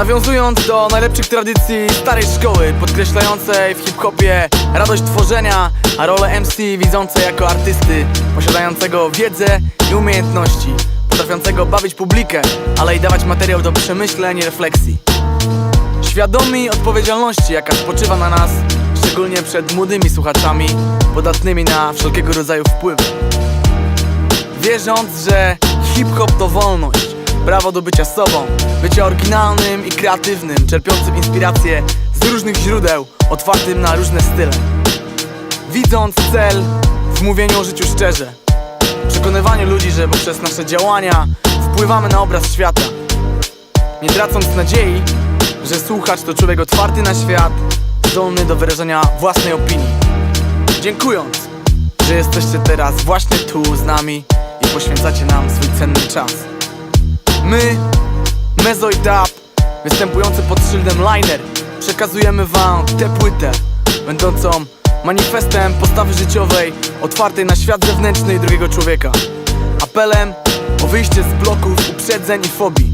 Nawiązując do najlepszych tradycji starej szkoły Podkreślającej w hip-hopie radość tworzenia A rolę MC widzącej jako artysty Posiadającego wiedzę i umiejętności Potrafiącego bawić publikę Ale i dawać materiał do przemyśleń i refleksji. Świadomi odpowiedzialności, jaka spoczywa na nas Szczególnie przed młodymi słuchaczami Podatnymi na wszelkiego rodzaju wpływy. Wierząc, że hip-hop to wolność Prawo do bycia sobą Bycia oryginalnym i kreatywnym Czerpiącym inspiracje z różnych źródeł Otwartym na różne style. Widząc cel w mówieniu o życiu szczerze. Przekonywaniu ludzi, że poprzez nasze działania Wpływamy na obraz świata. Nie tracąc nadziei, że słuchacz to człowiek otwarty na świat Zdolny do wyrażenia własnej opinii. Dziękując, że jesteście teraz właśnie tu z nami i poświęcacie nam swój cenny czas. My, Mezo i Dab, występujący pod szyldem Liner, przekazujemy wam tę płytę, będącą manifestem postawy życiowej otwartej na świat zewnętrzny i drugiego człowieka. Apelem o wyjście z bloków uprzedzeń i fobii.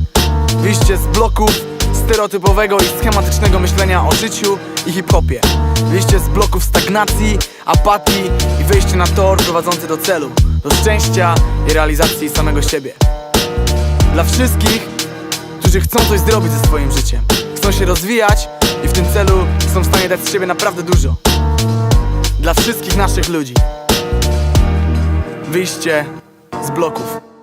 Wyjście z bloków stereotypowego i schematycznego myślenia o życiu i hip-hopie. Wyjście z bloków stagnacji, apatii i wyjście na tor prowadzący do celu, do szczęścia i realizacji samego siebie. Dla wszystkich, którzy chcą coś zrobić ze swoim życiem, chcą się rozwijać i w tym celu są w stanie dać z siebie naprawdę dużo. Dla wszystkich naszych ludzi. Wyjście z bloków.